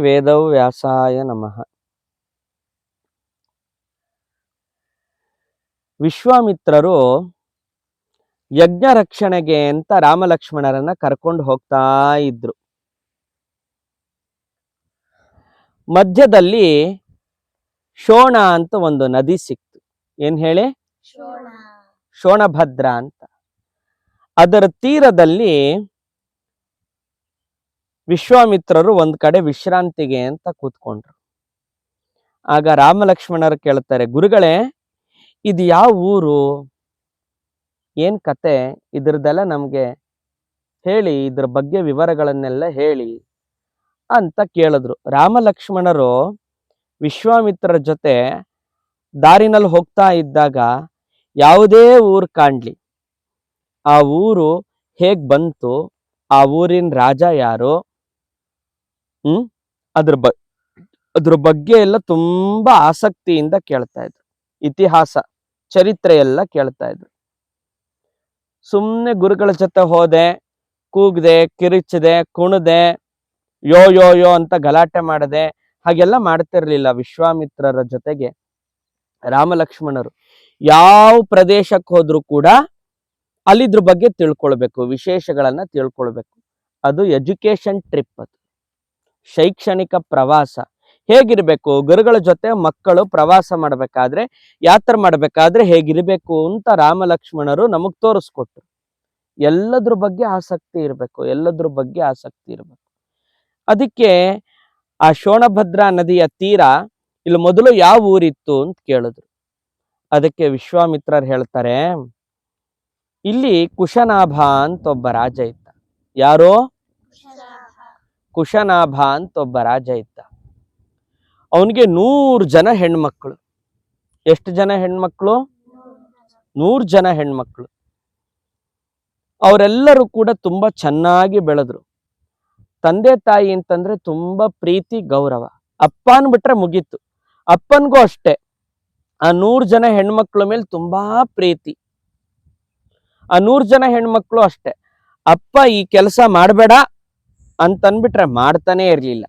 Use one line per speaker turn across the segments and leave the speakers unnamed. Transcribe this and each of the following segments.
ವೇದೌ ವ್ಯಾಸಾಯ ನಮಃ. ವಿಶ್ವಾಮಿತ್ರರು ಯಜ್ಞ ರಕ್ಷಣೆಗೆ ಅಂತ ರಾಮಲಕ್ಷ್ಮಣರನ್ನ ಕರ್ಕೊಂಡು ಹೋಗ್ತಾ ಇದ್ರು. ಮಧ್ಯದಲ್ಲಿ ಶೋಣ ಅಂತ ಒಂದು ನದಿ ಸಿಕ್ತು. ಏನ್ ಹೇಳಿ? ಶೋಣಭದ್ರ ಅಂತ. ಅದರ ತೀರದಲ್ಲಿ ವಿಶ್ವಾಮಿತ್ರರು ಒಂದ್ ಕಡೆ ವಿಶ್ರಾಂತಿಗೆ ಅಂತ ಕೂತ್ಕೊಂಡ್ರು. ಆಗ ರಾಮಲಕ್ಷ್ಮಣರು ಕೇಳ್ತಾರೆ, ಗುರುಗಳೇ, ಇದು ಯಾವ ಊರು? ಏನ್ ಕತೆ? ಇದ್ರದ್ದೆಲ್ಲ ನಮ್ಗೆ ಹೇಳಿ, ಇದ್ರ ಬಗ್ಗೆ ವಿವರಗಳನ್ನೆಲ್ಲ ಹೇಳಿ ಅಂತ ಕೇಳಿದ್ರು. ರಾಮಲಕ್ಷ್ಮಣರು ವಿಶ್ವಾಮಿತ್ರರ ಜೊತೆ ದಾರಿನಲ್ಲಿ ಹೋಗ್ತಾ ಇದ್ದಾಗ ಯಾವುದೇ ಊರು ಕಾಣ್ಲಿ. ಆ ಊರು ಹೇಗ್ ಬಂತು? ಆ ಊರಿನ ರಾಜ ಯಾರು? ಹ್ಮ್? ಅದ್ರ ಬ, ಅದ್ರ ಬಗ್ಗೆ ಎಲ್ಲ ತುಂಬಾ ಆಸಕ್ತಿಯಿಂದ ಕೇಳ್ತಾ ಇದ್ರು. ಇತಿಹಾಸ, ಚರಿತ್ರೆ ಎಲ್ಲ ಕೇಳ್ತಾ ಇದ್ರು. ಸುಮ್ನೆ ಗುರುಗಳ ಜೊತೆ ಹೋದೆ, ಕೂಗ್ದೆ, ಕಿರಿಚದೆ, ಕುಣದೆ, ಯೋ ಯೋ ಯೋ ಅಂತ ಗಲಾಟೆ ಮಾಡದೆ, ಹಾಗೆಲ್ಲ ಮಾಡ್ತಿರ್ಲಿಲ್ಲ ವಿಶ್ವಾಮಿತ್ರರ ಜೊತೆಗೆ ರಾಮಲಕ್ಷ್ಮಣರು. ಯಾವ ಪ್ರದೇಶಕ್ಕೆ ಹೋದ್ರು ಕೂಡ ಅಲ್ಲಿದ್ರ ಬಗ್ಗೆ ತಿಳ್ಕೊಳ್ಬೇಕು, ವಿಶೇಷಗಳನ್ನ ತಿಳ್ಕೊಳ್ಬೇಕು. ಅದು ಎಜುಕೇಶನ್ ಟ್ರಿಪ್ ಅದು. ಶೈಕ್ಷಣಿಕ ಪ್ರವಾಸ ಹೇಗಿರಬೇಕು? ಗುರುಗಳ ಜೊತೆ ಮಕ್ಕಳು ಪ್ರವಾಸ ಮಾಡಬೇಕಾದ್ರೆ, ಯಾತ್ರೆ ಮಾಡಬೇಕಾದ್ರೆ ಹೇಗಿರಬೇಕು ಅಂತ ರಾಮಲಕ್ಷ್ಮಣರು ನಮಗ್ ತೋರಿಸ್ಕೊಟ್ರು. ಎಲ್ಲದ್ರ ಬಗ್ಗೆ ಆಸಕ್ತಿ ಇರಬೇಕು, ಎಲ್ಲದ್ರ ಬಗ್ಗೆ ಆಸಕ್ತಿ ಇರಬೇಕು. ಅದಕ್ಕೆ ಆ ಶೋಣಭದ್ರಾ ನದಿಯ ತೀರ ಇಲ್ಲಿ ಮೊದಲು ಯಾವ ಊರಿತ್ತು ಅಂತ ಕೇಳಿದ್ರು. ಅದಕ್ಕೆ ವಿಶ್ವಾಮಿತ್ರರು ಹೇಳ್ತಾರೆ, ಇಲ್ಲಿ ಕುಶನಾಭ ಅಂತ ಒಬ್ಬ ರಾಜ ಇದ್ದ. ಯಾರೋ? ಕುಶನಾಭ ಅಂತ ಒಬ್ಬ ರಾಜ ಇದ್ದ. ಅವನಿಗೆ ನೂರು ಜನ ಹೆಣ್ಮಕ್ಳು. ಎಷ್ಟು ಜನ ಹೆಣ್ಮಕ್ಳು? ನೂರು ಜನ ಹೆಣ್ಮಕ್ಳು. ಅವರೆಲ್ಲರೂ ಕೂಡ ತುಂಬಾ ಚೆನ್ನಾಗಿ ಬೆಳೆದ್ರು. ತಂದೆ ತಾಯಿ ಅಂತಂದ್ರೆ ತುಂಬಾ ಪ್ರೀತಿ, ಗೌರವ. ಅಪ್ಪ ಅನ್ಬಿಟ್ರೆ ಮುಗೀತು. ಅಪ್ಪನ್ಗೂ ಅಷ್ಟೇ. ಆ ನೂರು ಜನ ಹೆಣ್ಮಕ್ಳ ಮೇಲೆ ತುಂಬಾ ಪ್ರೀತಿ. ಆ ನೂರು ಜನ ಹೆಣ್ಮಕ್ಳು ಅಷ್ಟೇ. ಅಪ್ಪ ಈ ಕೆಲಸ ಮಾಡಬೇಡ ಅಂತನ್ಬಿಟ್ರೆ ಮಾಡ್ತಾನೆ ಇರ್ಲಿಲ್ಲ.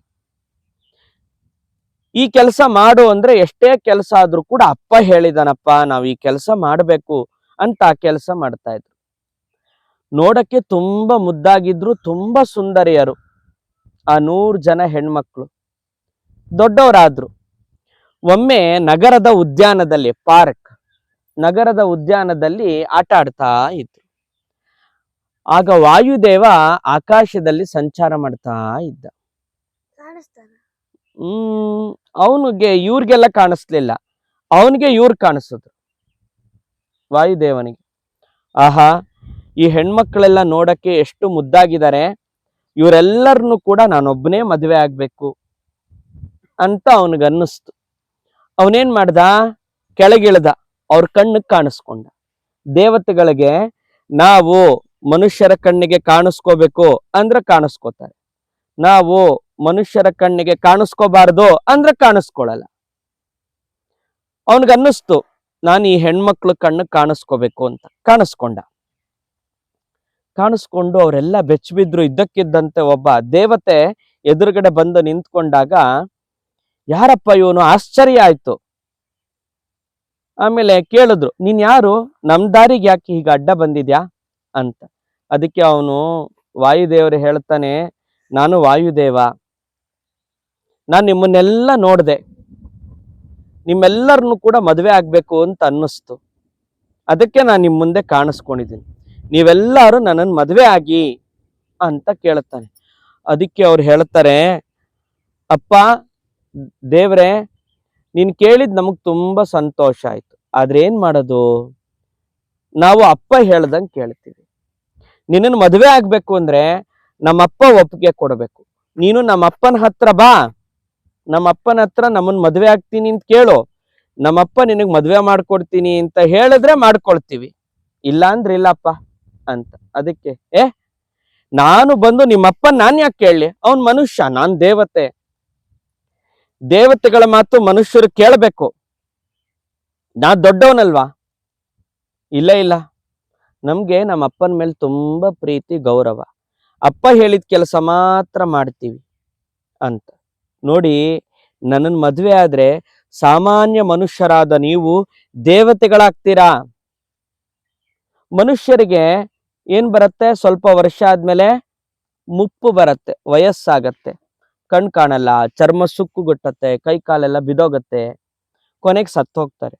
ಈ ಕೆಲಸ ಮಾಡು ಅಂದ್ರೆ ಎಷ್ಟೇ ಕೆಲಸ ಆದ್ರೂ ಕೂಡ ಅಪ್ಪ ಹೇಳಿದನಪ್ಪ, ನಾವು ಈ ಕೆಲಸ ಮಾಡಬೇಕು ಅಂತ ಆ ಕೆಲಸ ಮಾಡ್ತಾ ಇದ್ರು. ನೋಡಕ್ಕೆ ತುಂಬಾ ಮುದ್ದಾಗಿದ್ರು, ತುಂಬಾ ಸುಂದರಿಯರು ಆ ನೂರು ಜನ ಹೆಣ್ಮಕ್ಳು. ದೊಡ್ಡವರಾದ್ರು. ಒಮ್ಮೆ ನಗರದ ಉದ್ಯಾನದಲ್ಲಿ, ಪಾರ್ಕ್, ನಗರದ ಉದ್ಯಾನದಲ್ಲಿ ಆಟ ಆಡ್ತಾ ಇದ್ರು. ಆಗ ವಾಯುದೇವ ಆಕಾಶದಲ್ಲಿ ಸಂಚಾರ ಮಾಡ್ತಾ ಇದ್ದ. ಹ್ಮ್ ಅವನಿಗೆ ಇವ್ರಿಗೆಲ್ಲ ಕಾಣಿಸ್ಲಿಲ್ಲ. ಅವನಿಗೆ ಇವ್ರು ಕಾಣಿಸಿದ್ರು ವಾಯುದೇವನಿಗೆ. ಆಹಾ ಈ ಹೆಣ್ಮಕ್ಳೆಲ್ಲ ನೋಡಕ್ಕೆ ಎಷ್ಟು ಮುದ್ದಾಗಿದ್ದಾರೆ. ಇವರೆಲ್ಲರನ್ನು ಕೂಡ ನಾನೊಬ್ಬನೇ ಮದುವೆ ಆಗ್ಬೇಕು ಅಂತ ಅವನಿಗನ್ನಿಸ್ತು ಅವನೇನ್ ಮಾಡ್ದ? ಕೆಳಗಿಳ್ದ. ಅವ್ರ ಕಣ್ಣಿಗೆ ಕಾಣಿಸ್ಕೊಂಡ. ದೇವತೆಗಳಿಗೆ ನಾವು ಮನುಷ್ಯರ ಕಣ್ಣಿಗೆ ಕಾಣಿಸ್ಕೋಬೇಕು ಅಂದ್ರೆ ಕಾಣಿಸ್ಕೋತಾರೆ. ನಾವು ಮನುಷ್ಯರ ಕಣ್ಣಿಗೆ ಕಾಣಿಸ್ಕೋಬಾರ್ದು ಅಂದ್ರೆ ಕಾಣಿಸ್ಕೊಳಲ್ಲ. ಅವನಿಗನ್ನಿಸ್ತು, ನಾನು ಈ ಹೆಣ್ಮಕ್ಳು ಕಣ್ಣು ಕಾಣಿಸ್ಕೋಬೇಕು ಅಂತ. ಕಾಣಿಸ್ಕೊಂಡ. ಕಾಣಿಸ್ಕೊಂಡು ಅವರೆಲ್ಲ ಬೆಚ್ಚಬಿದ್ರು, ಇದ್ದಕ್ಕಿದ್ದಂತೆ ಒಬ್ಬ ದೇವತೆ ಎದುರುಗಡೆ ಬಂದು ನಿಂತ್ಕೊಂಡಾಗ, ಯಾರಪ್ಪ ಇವನು? ಆಶ್ಚರ್ಯ ಆಯ್ತು. ಆಮೇಲೆ ಕೇಳಿದ್ರು, ನೀನ್ ಯಾರು? ನಮ್ ದಾರಿಗೆ ಯಾಕೆ ಹೀಗೆ ಅಡ್ಡ ಬಂದಿದ್ಯಾ? ಅಂತ. ಅದಕ್ಕೆ ಅವನು ವಾಯುದೇವರು ಹೇಳ್ತಾನೆ, ನಾನು ವಾಯುದೇವ. ನಾನು ನಿಮ್ಮನ್ನೆಲ್ಲ ನೋಡಿದೆ. ನಿಮ್ಮೆಲ್ಲರನ್ನು ಕೂಡ ಮದುವೆ ಆಗಬೇಕು ಅಂತ ಅನ್ನಿಸ್ತು. ಅದಕ್ಕೆ ನಾನು ನಿಮ್ಮ ಮುಂದೆ ಕಾಣಿಸ್ಕೊಂಡಿದ್ದೀನಿ. ನೀವೆಲ್ಲರೂ ನನ್ನನ್ನು ಮದುವೆ ಆಗಿ ಅಂತ ಕೇಳ್ತಾನೆ. ಅದಕ್ಕೆ ಅವ್ರು ಹೇಳ್ತಾರೆ, ಅಪ್ಪ, ದೇವ್ರೆ, ನೀನು ಕೇಳಿದ್ ನಮಗೆ ತುಂಬ ಸಂತೋಷ ಆಯಿತು. ಆದ್ರೆ ಏನು ಮಾಡೋದು? ನಾವು ಅಪ್ಪ ಹೇಳ್ದಂಗೆ ಕೇಳ್ತೀವಿ. ನಿನ್ನನ್ನು ಮದುವೆ ಆಗ್ಬೇಕು ಅಂದ್ರೆ ನಮ್ಮಪ್ಪ ಒಪ್ಪಿಗೆ ಕೊಡಬೇಕು. ನೀನು ನಮ್ಮಪ್ಪನ ಹತ್ರ ಬಾ. ನಮ್ಮಪ್ಪನ ಹತ್ರ ನಮ್ಮನ್ ಮದುವೆ ಆಗ್ತೀನಿ ಅಂತ ಕೇಳು. ನಮ್ಮಪ್ಪ ನಿನಗ್ ಮದುವೆ ಮಾಡ್ಕೊಡ್ತೀನಿ ಅಂತ ಹೇಳಿದ್ರೆ ಮಾಡ್ಕೊಳ್ತೀವಿ. ಇಲ್ಲ ಅಂದ್ರೆ ಇಲ್ಲಪ್ಪ ಅಂತ. ಅದಕ್ಕೆ, ಏ, ನಾನು ಬಂದು ನಿಮ್ಮಪ್ಪ ನಾನ್ ಯಾಕೆ ಕೇಳಲಿ? ಅವನ್ ಮನುಷ್ಯ, ನಾನ್ ದೇವತೆ. ದೇವತೆಗಳ ಮಾತು ಮನುಷ್ಯರು ಕೇಳಬೇಕು. ನಾ ದೊಡ್ಡವನಲ್ವಾ? ಇಲ್ಲ ಇಲ್ಲ. ನಮ್ಗೆ ನಮ್ಮ ಅಪ್ಪನ ಮೇಲೆ ತುಂಬಾ ಪ್ರೀತಿ, ಗೌರವ. ಅಪ್ಪ ಹೇಳಿದ ಕೆಲಸ ಮಾತ್ರ ಮಾಡ್ತೀವಿ ಅಂತ. ನೋಡಿ, ನನ್ನನ್ ಮದುವೆ ಆದ್ರೆ ಸಾಮಾನ್ಯ ಮನುಷ್ಯರಾದ ನೀವು ದೇವತೆಗಳಾಗ್ತೀರಾ? ಮನುಷ್ಯರಿಗೆ ಏನು ಬರುತ್ತೆ? ಸ್ವಲ್ಪ ವರ್ಷ ಆದಮೇಲೆ ಮುಪ್ಪು ಬರುತ್ತೆ, ವಯಸ್ಸಾಗತ್ತೆ. ಕಣ್ ಕಾಣಲ್ಲ, ಚರ್ಮ ಸುಕ್ಕುಗುಟ್ಟತ್ತೆ ಕೈ ಕಾಲೆಲ್ಲ ಬಿದೋಗತ್ತೆ, ಕೊನೆಗೆ ಸತ್ತೋಗ್ತಾರೆ.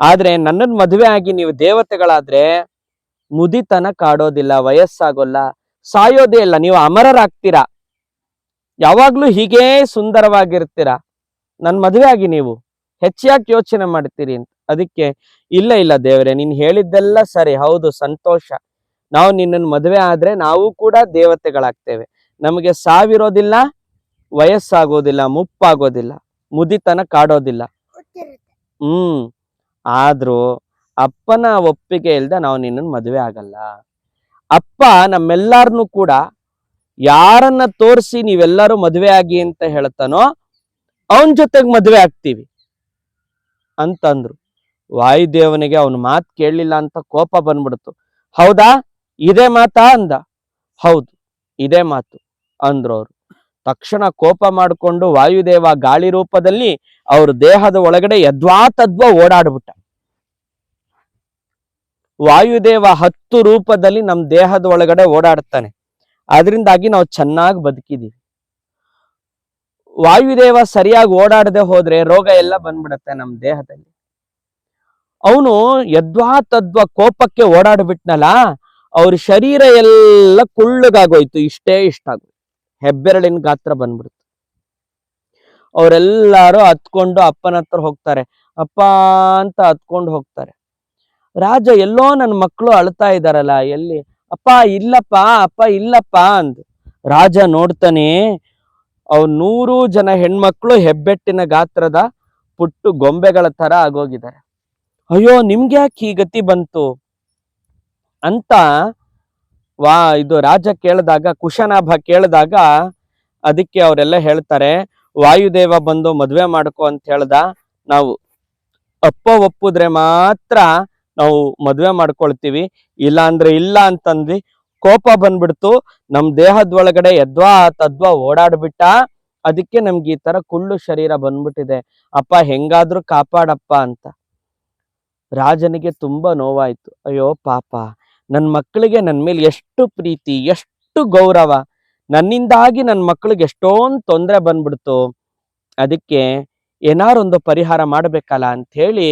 ಆದ್ರೆ ನನ್ನನ್ ಮದುವೆ ಆಗಿ ನೀವು ದೇವತೆಗಳಾದ್ರೆ ಮುದಿತನ ಕಾಡೋದಿಲ್ಲ ವಯಸ್ಸಾಗೋಲ್ಲ. ಸಾಯೋದೇ ಇಲ್ಲ ನೀವು ಅಮರರಾಗ್ತೀರಾ? ಯಾವಾಗ್ಲೂ ಹೀಗೇ ಸುಂದರವಾಗಿರ್ತೀರ? ನನ್ ಮದುವೆ ಆಗಿ ನೀವು. ಹೆಚ್ಚಾಗಿ ಯೋಚನೆ ಮಾಡ್ತೀರಿ ಅಂತ. ಅದಕ್ಕೆ ಇಲ್ಲ ಇಲ್ಲ ದೇವರೇ ನೀನ್ ಹೇಳಿದ್ದೆಲ್ಲ ಸರಿ ಹೌದು ಸಂತೋಷ. ನಾವು ನಿನ್ನನ್ನು ಮದುವೆ ಆದ್ರೆ ನಾವು ಕೂಡ ದೇವತೆಗಳಾಗ್ತೇವೆ. ನಮಗೆ ಸಾವಿರೋದಿಲ್ಲ ವಯಸ್ಸಾಗೋದಿಲ್ಲ ಮುಪ್ಪಾಗೋದಿಲ್ಲ ಮುದಿತನ ಕಾಡೋದಿಲ್ಲ. ಹ್ಮ್. ಆದ್ರೂ ಅಪ್ಪನ ಒಪ್ಪಿಗೆ ಇಲ್ಲದೆ ನಾವು ನಿನ್ನನ್ನು ಮದುವೆ ಆಗಲ್ಲ. ಅಪ್ಪ ನಮ್ಮೆಲ್ಲಾರನ್ನು ಕೂಡ ಯಾರನ್ನ ತೋರಿಸಿ ನೀವೆಲ್ಲರೂ ಮದುವೆ ಆಗಿ ಅಂತ ಹೇಳ್ತಾನೋ ಅವನ ಜೊತೆಗೆ ಮದುವೆ ಆಗ್ತೀವಿ ಅಂತಂದ್ರು. ವಾಯುದೇವನಿಗೆ ಅವನ ಮಾತು ಕೇಳಲಿಲ್ಲ ಅಂತ ಕೋಪ ಬಂದ್ಬಿಡ್ತು. ಹೌದಾ? ಇದೇ ಮಾತಾ ಅಂದ. ಹೌದು, ಇದೇ ಮಾತು ಅಂದ್ರು ಅವರು. ತಕ್ಷಣ ಕೋಪ ಮಾಡಿಕೊಂಡು ವಾಯುದೇವ ಗಾಳಿ ರೂಪದಲ್ಲಿ ಅವ್ರ ದೇಹದ ಒಳಗಡೆ ಯದ್ವಾ ತದ್ವಾ ಓಡಾಡ್ಬಿಟ್ಟ. ವಾಯುದೇವ ಹತ್ತು ರೂಪದಲ್ಲಿ ನಮ್ಮ ದೇಹದ ಒಳಗಡೆ ಓಡಾಡ್ತಾನೆ. ಅದರಿಂದಾಗಿ ನಾವು ಚೆನ್ನಾಗಿ ಬದುಕಿದೀವಿ. ವಾಯುದೇವ ಸರಿಯಾಗಿ ಓಡಾಡದೆ ಹೋದ್ರೆ ರೋಗ ಎಲ್ಲ ಬಂದ್ಬಿಡತ್ತೆ ನಮ್ಮ ದೇಹದಲ್ಲಿ. ಅವನು ಯದ್ವಾ ತದ್ವಾ ಕೋಪಕ್ಕೆ ಓಡಾಡ್ಬಿಟ್ನಲ್ಲ, ಅವ್ರ ಶರೀರ ಎಲ್ಲ ಕುಳ್ಳಗಾಗೋಯ್ತು, ಇಷ್ಟೇ ಇಷ್ಟ ಆಗೋಯ್ತು. ಹೆಬ್ಬೆರಳಿನ ಗಾತ್ರ ಬಂದ್ಬಿಡ್ತು. ಅವರೆಲ್ಲರೂ ಹತ್ಕೊಂಡು ಅಪ್ಪನ ಹತ್ರ ಹೋಗ್ತಾರೆ. ಅಪ್ಪ ಅಂತ ಹತ್ಕೊಂಡು ಹೋಗ್ತಾರೆ. ರಾಜ ಎಲ್ಲೋ ನನ್ನ ಮಕ್ಕಳು ಅಳ್ತಾ ಇದ್ದಾರಲ್ಲ ಎಲ್ಲಿ? ಅಪ್ಪ, ಇಲ್ಲಪ್ಪ ಅಪ್ಪ, ಇಲ್ಲಪ್ಪ ಅಂದ್. ರಾಜ ನೋಡ್ತಾನೆ ಅವ್ ನೂರು ಜನ ಹೆಣ್ಮಕ್ಳು ಹೆಬ್ಬೆಟ್ಟಿನ ಗಾತ್ರದ ಪುಟ್ಟು ಗೊಂಬೆಗಳ ತರ ಆಗೋಗಿದ್ದಾರೆ. ಅಯ್ಯೋ ನಿಮ್ಗೆ ಯಾಕೆ ಈ ಗತಿ ಬಂತು? ಅಂತ ವಾ, ಇದು ರಾಜ ಕೇಳಿದಾಗ, ಕುಶನಾಭ ಕೇಳಿದಾಗ ಅದಕ್ಕೆ ಅವರೆಲ್ಲ ಹೇಳ್ತಾರೆ, ವಾಯುದೇವ ಬಂದು ಮದ್ವೆ ಮಾಡ್ಕೊ ಅಂತ ಹೇಳ್ದ. ನಾವು ಅಪ್ಪ ಒಪ್ಪಿದ್ರೆ ಮಾತ್ರ ನಾವು ಮದುವೆ ಮಾಡ್ಕೊಳ್ತೀವಿ. ಇಲ್ಲ ಅಂದ್ರೆ ಇಲ್ಲ ಅಂತಂದ್ವಿ. ಕೋಪ ಬಂದ್ಬಿಡ್ತು. ನಮ್ ದೇಹದ ಒಳಗಡೆ ಯದ್ವಾ ತದ್ವಾ ಓಡಾಡ್ಬಿಟ್ಟ ಅದಕ್ಕೆ ನಮ್ಗೆ ಈ ತರ ಕುಳ್ಳು ಶರೀರ ಬಂದ್ಬಿಟ್ಟಿದೆ. ಅಪ್ಪ, ಹೆಂಗಾದ್ರೂ ಕಾಪಾಡಪ್ಪ ಅಂತ. ರಾಜನಿಗೆ ತುಂಬಾ ನೋವಾಯ್ತು. ಅಯ್ಯೋ, ಪಾಪ. ನನ್ ಮಕ್ಕಳಿಗೆ ನನ್ ಮೇಲೆ ಎಷ್ಟು ಪ್ರೀತಿ, ಎಷ್ಟು ಗೌರವ. ನನ್ನಿಂದಾಗಿ ನನ್ನ ಮಕ್ಕಳಿಗೆ ಎಷ್ಟೊಂದು ತೊಂದರೆ ಬಂದ್ಬಿಡ್ತು. ಅದಕ್ಕೆ ಏನಾರೊಂದು ಪರಿಹಾರ ಮಾಡ್ಬೇಕಲ್ಲ ಅಂತ ಹೇಳಿ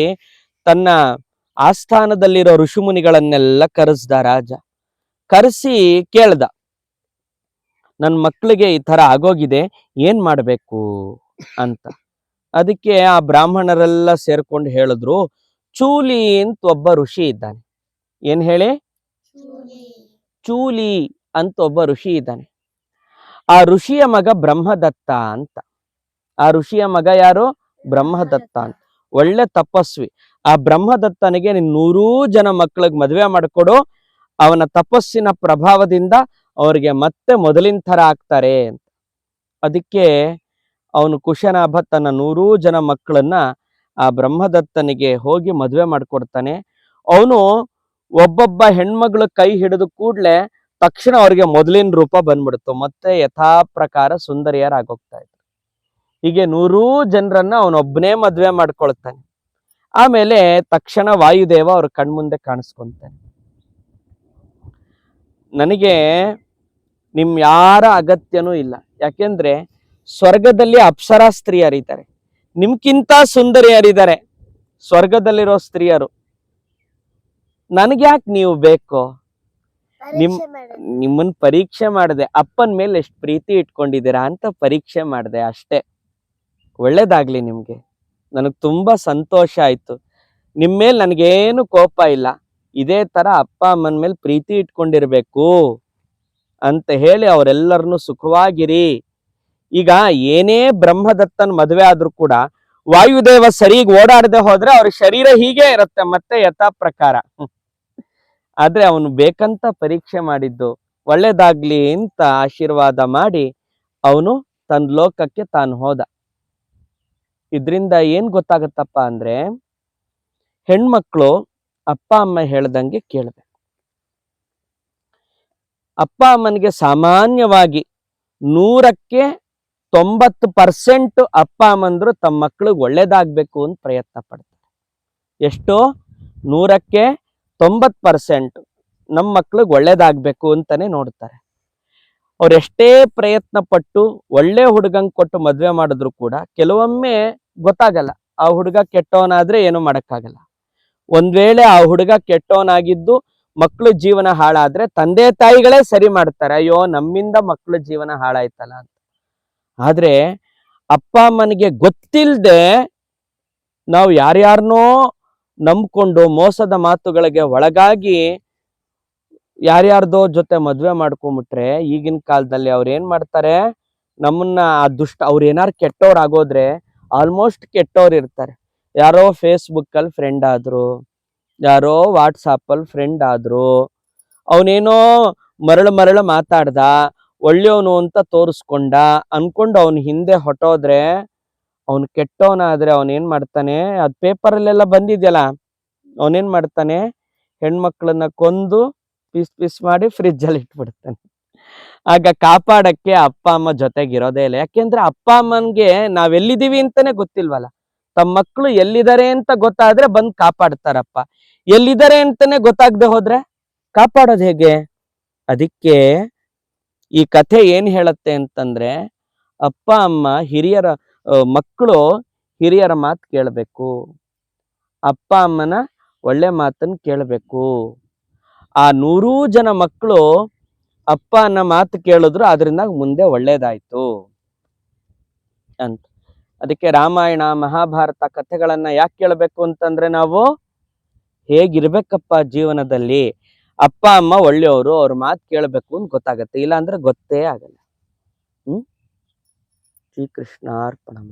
ತನ್ನ ಆಸ್ಥಾನದಲ್ಲಿರೋ ಋಷಿಮುನಿಗಳನ್ನೆಲ್ಲ ಕರೆಸ್ದ ರಾಜ. ಕರೆಸಿ ಕೇಳ್ದ. ನನ್ ಮಕ್ಕಳಿಗೆ ಈ ತರ ಆಗೋಗಿದೆ, ಏನ್ ಮಾಡ್ಬೇಕು ಅಂತ. ಅದಕ್ಕೆ ಆ ಬ್ರಾಹ್ಮಣರೆಲ್ಲ ಸೇರ್ಕೊಂಡು ಹೇಳಿದ್ರು, ಚೂಲಿ ಅಂತ ಒಬ್ಬ ಋಷಿ ಇದ್ದಾನೆ. ಏನ್ ಹೇಳಿ? ಚೂಲಿ ಅಂತ ಒಬ್ಬ ಋಷಿ ಇದ್ದಾನೆ. ಆ ಋಷಿಯ ಮಗ ಬ್ರಹ್ಮದತ್ತ ಅಂತ. ಆ ಋಷಿಯ ಮಗ ಯಾರು? ಬ್ರಹ್ಮದತ್ತ ಅಂತ. ಒಳ್ಳೆ ತಪಸ್ವಿ. ಆ ಬ್ರಹ್ಮದತ್ತನಿಗೆ ನೀನ್ ನೂರೂ ಜನ ಮಕ್ಕಳಿಗೆ ಮದುವೆ ಮಾಡಿಕೊಡು, ಅವನ ತಪಸ್ಸಿನ ಪ್ರಭಾವದಿಂದ ಅವ್ರಿಗೆ ಮತ್ತೆ ಮೊದಲಿನ ತರ ಆಗ್ತಾರೆ ಅಂತ. ಅದಕ್ಕೆ ಅವನು ಕುಶನಾಭ ತನ್ನ ನೂರೂ ಜನ ಮಕ್ಕಳನ್ನ ಆ ಬ್ರಹ್ಮದತ್ತನಿಗೆ ಹೋಗಿ ಮದುವೆ ಮಾಡ್ಕೊಡ್ತಾನೆ. ಅವನು ಒಬ್ಬೊಬ್ಬ ಹೆಣ್ಮಗಳ ಕೈ ಹಿಡಿದು ಕೂಡಲೇ ತಕ್ಷಣ ಅವ್ರಿಗೆ ಮೊದಲಿನ ರೂಪ ಬಂದ್ಬಿಡ್ತು, ಮತ್ತೆ ಯಥಾ ಪ್ರಕಾರ ಸುಂದರಿಯರಾಗೋಗ್ತಾ ಇದ್ರು. ಹೀಗೆ ನೂರೂ ಜನರನ್ನ ಅವನೊಬ್ಬನೇ ಮದುವೆ ಮಾಡ್ಕೊಳ್ತಾನೆ. ಆಮೇಲೆ ತಕ್ಷಣ ವಾಯುದೇವ ಅವ್ರ ಕಣ್ಮುಂದೆ ಕಾಣಿಸ್ಕೊಂತಾನೆ. ನನಗೆ ನಿಮ್ ಯಾರ ಅಗತ್ಯನೂ ಇಲ್ಲ. ಯಾಕೆಂದ್ರೆ ಸ್ವರ್ಗದಲ್ಲಿ ಅಪ್ಸರಾ ಸ್ತ್ರೀಯರಿದ್ದಾರೆ. ನಿಮ್ಗಿಂತ ಸುಂದರಿಯರಿದ್ದಾರೆ ಸ್ವರ್ಗದಲ್ಲಿರೋ ಸ್ತ್ರೀಯರು. ನನ್ಗ್ಯಾಕ್ ನೀವು ಬೇಕು? ನಿಮ್- ನಿಮ್ಮನ್ ಪರೀಕ್ಷೆ ಮಾಡಿದೆ. ಅಪ್ಪನ ಮೇಲೆ ಎಷ್ಟು ಪ್ರೀತಿ ಇಟ್ಕೊಂಡಿದ್ದೀರಾ ಅಂತ ಪರೀಕ್ಷೆ ಮಾಡಿದೆ ಅಷ್ಟೇ. ಒಳ್ಳೇದಾಗ್ಲಿ ನಿಮ್ಗೆ. ನನಗ್ ತುಂಬಾ ಸಂತೋಷ ಆಯಿತು. ನಿಮ್ಮ ಮೇಲೆ ನನಗೇನು ಕೋಪ ಇಲ್ಲ. ಇದೇ ತರ ಅಪ್ಪ ಅಮ್ಮನ ಮೇಲೆ ಪ್ರೀತಿ ಇಟ್ಕೊಂಡಿರಬೇಕು ಅಂತ ಹೇಳಿ ಅವರೆಲ್ಲರನ್ನು ಸುಖವಾಗಿರಿ. ಈಗ ಏನೇ ಬ್ರಹ್ಮದತ್ತನ ಮದುವೆ ಆದರೂ ಕೂಡ ವಾಯುದೇವ ಸರಿಗೆ ಓಡಾಡದೆ ಹೋದ್ರೆ ಅವ್ರ ಶರೀರ ಹೀಗೆ ಇರುತ್ತೆ, ಮತ್ತೆ ಯಥಾ ಪ್ರಕಾರ. ಆದ್ರೆ ಅವನು ಬೇಕಂತ ಪರೀಕ್ಷೆ ಮಾಡಿದ್ದು, ಒಳ್ಳೇದಾಗ್ಲಿ ಅಂತ ಆಶೀರ್ವಾದ ಮಾಡಿ ಅವನು ತನ್ನ ಲೋಕಕ್ಕೆ ತಾನು ಹೋದ. ಇದ್ರಿಂದ ಏನ್ ಗೊತ್ತಾಗತ್ತಪ್ಪ ಅಂದ್ರೆ ಹೆಣ್ಮಕ್ಳು ಅಪ್ಪ, ಅಮ್ಮ ಹೇಳ್ದಂಗೆ ಕೇಳ್ಬೇಕು. ಅಪ್ಪ, ಅಮ್ಮನಿಗೆ ಸಾಮಾನ್ಯವಾಗಿ ನೂರಕ್ಕೆ ತೊಂಬತ್ತು ಪರ್ಸೆಂಟ್ ಅಪ್ಪ, ಅಮ್ಮಂದ್ರು ತಮ್ಮ ಮಕ್ಕಳಿಗೆ ಒಳ್ಳೇದಾಗ್ಬೇಕು ಅಂತ ಪ್ರಯತ್ನ ಪಡ್ತಾರೆ. ಎಷ್ಟು? ನೂರಕ್ಕೆ ತೊಂಬತ್ ಪರ್ಸೆಂಟ್ ನಮ್ಮ ಮಕ್ಳಿಗೆ ಒಳ್ಳೇದಾಗ್ಬೇಕು ಅಂತಾನೆ ನೋಡ್ತಾರೆ. ಅವ್ರೆಷ್ಟೇ ಪ್ರಯತ್ನ ಪಟ್ಟು ಒಳ್ಳೆ ಹುಡುಗಂಗ್ ಕೊಟ್ಟು ಮದ್ವೆ ಮಾಡಿದ್ರು ಕೂಡ ಕೆಲವೊಮ್ಮೆ ಗೊತ್ತಾಗಲ್ಲ. ಆ ಹುಡುಗ ಕೆಟ್ಟವನಾದ್ರೆ ಏನು ಮಾಡಕ್ಕಾಗಲ್ಲ. ಒಂದ್ ವೇಳೆ ಆ ಹುಡುಗ ಕೆಟ್ಟವನಾಗಿದ್ದು ಮಕ್ಳು ಜೀವನ ಹಾಳಾದ್ರೆ ತಂದೆ ತಾಯಿಗಳೇ ಸರಿ ಮಾಡ್ತಾರೆ. ಅಯ್ಯೋ, ನಮ್ಮಿಂದ ಮಕ್ಳು ಜೀವನ ಹಾಳಾಯ್ತಲ್ಲ ಅಂತ. ಆದ್ರೆ ಅಪ್ಪ ಅಮ್ಮನಿಗೆ ಗೊತ್ತಿಲ್ಲದೆ ನಾವು ಯಾರ್ಯಾರನೋ ನಂಬ್ಕೊಂಡು ಮೋಸದ ಮಾತುಗಳಿಗೆ ಒಳಗಾಗಿ ಯಾರ್ಯಾರ್ದೋ ಜೊತೆ ಮದ್ವೆ ಮಾಡ್ಕೊಂಬಿಟ್ರೆ ಈಗಿನ ಕಾಲದಲ್ಲಿ ಅವ್ರು ಏನ್ ಮಾಡ್ತಾರೆ? ನಮ್ಮನ್ನ ಆ ದುಷ್ಟ ಅವ್ರು ಏನಾರು ಕೆಟ್ಟವ್ರು ಆಗೋದ್ರೆ ಆಲ್ಮೋಸ್ಟ್ ಕೆಟ್ಟವ್ರು ಇರ್ತಾರೆ. ಯಾರೋ ಫೇಸ್ಬುಕ್ ಅಲ್ಲಿ ಫ್ರೆಂಡ್ ಆದ್ರು, ಯಾರೋ ವಾಟ್ಸಾಪಲ್ಲಿ ಫ್ರೆಂಡ್ ಆದ್ರು, ಅವನೇನೋ ಮರಳು ಮರಳು ಮಾತಾಡ್ದ, ಒಳ್ಳೆಯವನು ಅಂತ ತೋರಿಸ್ಕೊಂಡ, ಅನ್ಕೊಂಡು ಅವನ ಹಿಂದೆ ಹೊಟ್ಟೋದ್ರೆ ಅವನು ಕೆಟ್ಟವನಾದರೆ ಅವನ್ ಏನ್ ಮಾಡ್ತಾನೆ, ಅದ್ ಪೇಪರ್ ಬಂದಿದೆಯಲ್ಲ ಅವನೇನು ಅವನೇನ್ ಮಾಡ್ತಾನೆ, ಹೆಣ್ಮಕ್ಳನ್ನ ಕೊಂದು ಪೀಸ್ ಪೀಸ್ ಮಾಡಿ ಫ್ರಿಜ್ ಅಲ್ಲಿ ಇಟ್ಬಿಡ್ತಾನೆ. ಆಗ ಕಾಪಾಡಕ್ಕೆ ಅಪ್ಪ ಅಮ್ಮ ಜೊತೆಗಿರೋದೇ ಇಲ್ಲ. ಯಾಕೆಂದ್ರೆ ಅಪ್ಪ ಅಮ್ಮನ್ಗೆ ನಾವೆಲ್ಲಿದ್ದೀವಿ ಅಂತಾನೆ ಗೊತ್ತಿಲ್ವಲ್ಲ? ತಮ್ಮ ಮಕ್ಕಳು ಎಲ್ಲಿದ್ದಾರೆ ಅಂತ ಗೊತ್ತಾದ್ರೆ ಬಂದ್ ಕಾಪಾಡ್ತಾರಪ್ಪ. ಎಲ್ಲಿದ್ದಾರೆ ಅಂತಾನೆ ಗೊತ್ತಾಗ್ದೆ ಹೋದ್ರೆ ಕಾಪಾಡೋದು ಹೇಗೆ? ಅದಕ್ಕೆ ಈ ಕಥೆ ಏನ್ ಹೇಳತ್ತೆ ಅಂತಂದ್ರೆ ಅಪ್ಪ ಅಮ್ಮ ಹಿರಿಯರ ಮಕ್ಕಳು ಹಿರಿಯರ ಮಾತು ಕೇಳಬೇಕು. ಅಪ್ಪ ಅಮ್ಮನ ಒಳ್ಳೆ ಮಾತನ್ನ ಕೇಳಬೇಕು. ಆ ನೂರೂ ಜನ ಮಕ್ಕಳು ಅಪ್ಪ ಅನ್ನ ಮಾತು ಕೇಳಿದ್ರು ಅದರಿಂದ ಮುಂದೆ ಒಳ್ಳೇದಾಯ್ತು ಅಂತ. ಅದಕ್ಕೆ ರಾಮಾಯಣ, ಮಹಾಭಾರತ ಕಥೆಗಳನ್ನ ಯಾಕೆ ಕೇಳಬೇಕು ಅಂತಂದ್ರೆ ನಾವು ಹೇಗಿರ್ಬೇಕಪ್ಪ ಜೀವನದಲ್ಲಿ? ಅಪ್ಪ, ಅಮ್ಮ ಒಳ್ಳೆಯವರು, ಅವ್ರ ಮಾತು ಕೇಳಬೇಕು ಅಂತ ಗೊತ್ತಾಗತ್ತೆ. ಇಲ್ಲಾಂದ್ರೆ ಗೊತ್ತೇ ಆಗಲ್ಲ. ಹ್ಮ್? ಶ್ರೀಕೃಷ್ಣಾರ್ಪಣ